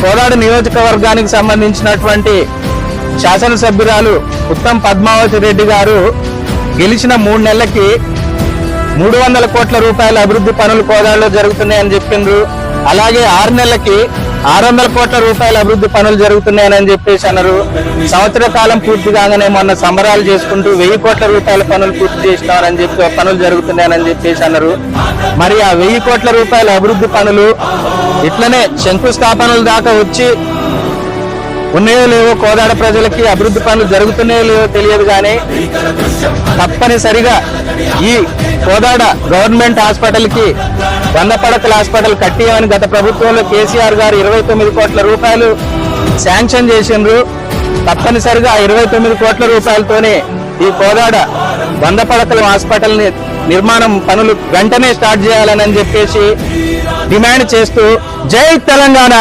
కోదాడు నియోజకవర్గానికి సంబంధించినటువంటి శాసనసభ్యురాలు ఉత్తమ్ పద్మావతి రెడ్డి గారు గెలిచిన మూడు నెలలకి మూడు వందల కోట్ల రూపాయల అభివృద్ధి పనులు కోదాడలో జరుగుతున్నాయని చెప్పిండ్రు. అలాగే ఆరు నెలలకి ఆరు వందల కోట్ల రూపాయల అభివృద్ధి పనులు జరుగుతున్నాయని చెప్పేసి అన్నారు. సంవత్సర కాలం పూర్తి కాగానే మొన్న సంబరాలు చేసుకుంటూ వెయ్యి కోట్ల రూపాయల పనులు పూర్తి చేసినారని చెప్పి పనులు జరుగుతున్నాయని చెప్పేసి అన్నారు. మరి ఆ వెయ్యి కోట్ల రూపాయల అభివృద్ధి పనులు ఇట్లనే శంకుస్థాపనల దాకా వచ్చి ఉన్నాయో లేవో కోదాడ ప్రజలకి అభివృద్ధి పనులు జరుగుతున్నాయో లేవో తెలియదు కానీ తప్పనిసరిగా ఈ కోదాడ గవర్నమెంట్ హాస్పిటల్కి వంద పడకల హాస్పిటల్ కట్టియమని గత ప్రభుత్వంలో కేసీఆర్ గారు ఇరవై తొమ్మిది కోట్ల రూపాయలు శాంక్షన్ చేసిండ్రు. తప్పనిసరిగా ఆ ఇరవై తొమ్మిది కోట్ల రూపాయలతోనే ఈ కోదాడ వంద పడకల హాస్పిటల్ నిర్మాణం పనులు వెంటనే స్టార్ట్ చేయాలని చెప్పేసి డిమాండ్ చేస్తూ జై తెలంగాణ!